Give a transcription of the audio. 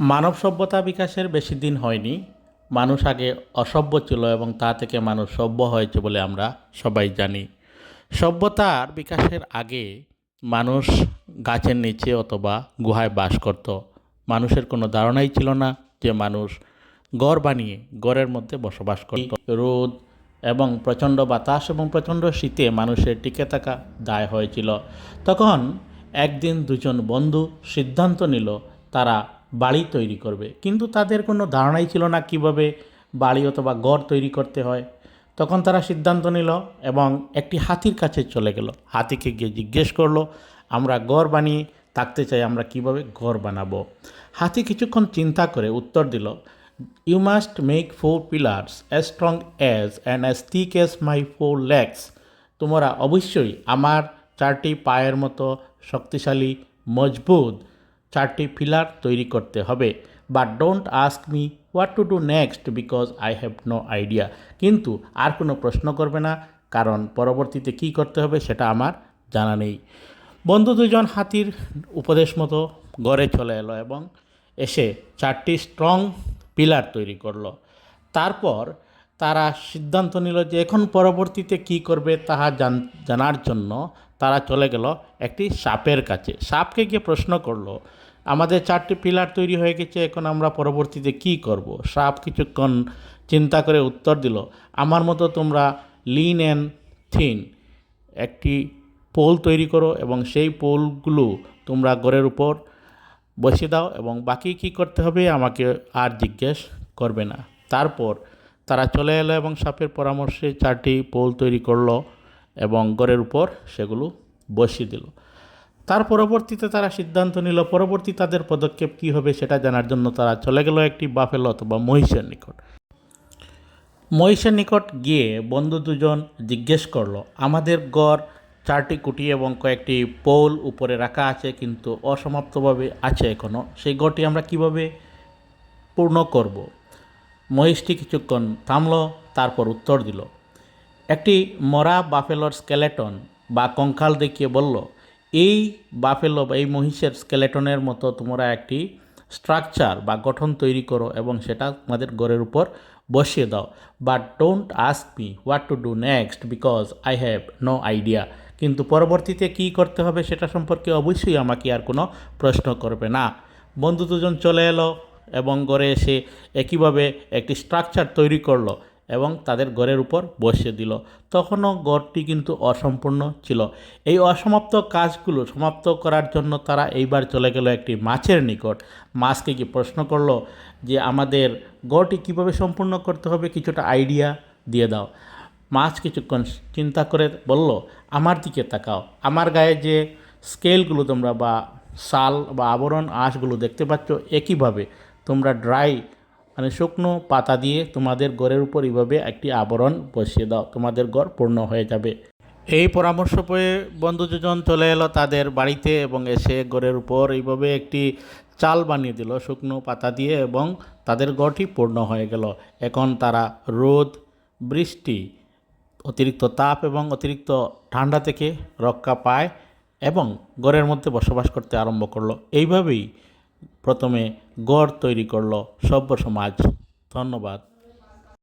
মানব সভ্যতা বিকাশের বেশি দিন হয়নি। মানুষ আগে অসভ্য ছিল এবং তা থেকে মানুষ সভ্য হয়েছে বলে আমরা সবাই জানি। সভ্যতার বিকাশের আগে মানুষ গাছের নিচে অথবা গুহায় বাস করত। মানুষের কোনো ধারণাই ছিল না যে মানুষ গড় বানিয়ে গড়ের মধ্যে বসবাস করত। রোদ এবং প্রচণ্ড বাতাস এবং প্রচণ্ড শীতে মানুষের টিকে থাকা দায় হয়েছিল। তখন একদিন দুজন বন্ধু সিদ্ধান্ত নিল, তারা বাড়ি তৈরি করবে। কিন্তু তাদের কোনো ধারণাই ছিল না কীভাবে বাড়ি অথবা ঘর তৈরি করতে হয়। তখন তারা সিদ্ধান্ত নিল এবং একটি হাতির কাছে চলে গেল। হাতিকে গিয়ে জিজ্ঞেস করল, আমরা ঘর বানিয়ে থাকতে চাই, আমরা কীভাবে ঘর বানাবো? হাতি কিছুক্ষণ চিন্তা করে উত্তর দিল you must make four pillars as strong as and as thick as my four legs তোমরা অবশ্যই আমার চারটি পায়ের মতো শক্তিশালী, মজবুত চারটি পিলার তৈরি করতে হবে। But don't ask me what to do next because I have no idea কিন্তু আর কোনো প্রশ্ন করবে না, কারণ পরবর্তীতে কী করতে হবে সেটা আমার জানা নেই। বন্ধু দুজন হাতির উপদেশ মতো গড়ে চলে এলো এবং এসে চারটি স্ট্রং পিলার তৈরি করল। তারপর তারা সিদ্ধান্ত নিল যে এখন পরবর্তীতে কি করবে তাহা জানার জন্য তারা চলে গেল একটি সাপের কাছে। সাপকে গিয়ে প্রশ্ন করল আমাদের চারটি পিলার তৈরি হয়ে গেছে, এখন আমরা পরবর্তীতে কি করব? সাপ কিছুক্ষণ চিন্তা করে উত্তর দিল, আমার মতো তোমরা লিন অ্যান্ড থিন একটি পোল তৈরি করো এবং সেই পোলগুলো তোমরা ঘরের উপর বসিয়ে দাও এবং বাকি কি করতে হবে আমাকে আর জিজ্ঞেস করবে না। তারপর তারা চলে এলো এবং সাপের পরামর্শে চারটি পোল তৈরি করল এবং ঘরের উপর সেগুলো বসিয়ে দিল। তার পরবর্তীতে তারা সিদ্ধান্ত নিল, পরবর্তী তাদের পদক্ষেপ কী হবে সেটা জানার জন্য তারা চলে গেল একটি বাফেলো অথবা মহিষের নিকট। মহিষের নিকট গিয়ে বন্ধু দুজন জিজ্ঞেস করল, আমাদের গড় চারটি কুটি এবং কয়েকটি পোল উপরে রাখা আছে কিন্তু অসমাপ্তভাবে আছে এখনও সেই গড়টি আমরা কীভাবে পূর্ণ করব? মহিষটি কিছুক্ষণ থামলো, তারপর উত্তর দিল, একটি মরা বাফেলোর স্কেলেটন বা কঙ্কাল দেখিয়ে বলল এই বাফেলো বা এই মহিষের স্কেলেটনের মতো তোমরা একটি স্ট্রাকচার বা গঠন তৈরি করো এবং সেটা তোমাদের ঘরের উপর বসিয়ে দাও। But don't ask me what to do next because I have no idea কিন্তু পরবর্তীতে কী করতে হবে সেটা সম্পর্কে অবশ্যই আমাকে আর কোনো প্রশ্ন করবে না। বন্ধু দুজন চলে এলো এবং ঘরে এসে একইভাবে একটি স্ট্রাকচার তৈরি করল। এবং তাদের ঘরের উপর বসিয়ে দিল। তখনও ঘরটি কিন্তু অসম্পূর্ণ ছিল। এই অসমাপ্ত কাজগুলো সমাপ্ত করার জন্য তারা এইবার চলে গেল একটি মাছের নিকট। মাছকে কি প্রশ্ন করল যে, আমাদের গড়টি কীভাবে সম্পূর্ণ করতে হবে? কিছুটা আইডিয়া দিয়ে দাও। মাছ কিছুক্ষণ চিন্তা করে বলল, আমার দিকে তাকাও। আমার গায়ে যে স্কেলগুলো তোমরা বা সাল বা আবরণ আঁশগুলো দেখতে পাচ্ছ একইভাবে তোমরা ড্রাই মানে শুকনো পাতা দিয়ে তোমাদের ঘরের উপর এইভাবে একটি আবরণ বসিয়ে দাও, তোমাদের ঘর পূর্ণ হয়ে যাবে। এই পরামর্শ পেয়ে বন্ধু চলে এলো তাদের বাড়িতে এবং এসে ঘরের উপর এইভাবে একটি চাল বানিয়ে দিল শুকনো পাতা দিয়ে এবং তাদের ঘরটি পূর্ণ হয়ে গেল। এখন তারা রোদ, বৃষ্টি, অতিরিক্ত তাপ এবং অতিরিক্ত ঠান্ডা থেকে রক্ষা পায় এবং ঘরের মধ্যে বসবাস করতে আরম্ভ করল। এইভাবেই প্রথমে গড় তৈরি করল সভ্য সমাজ ধন্যবাদ।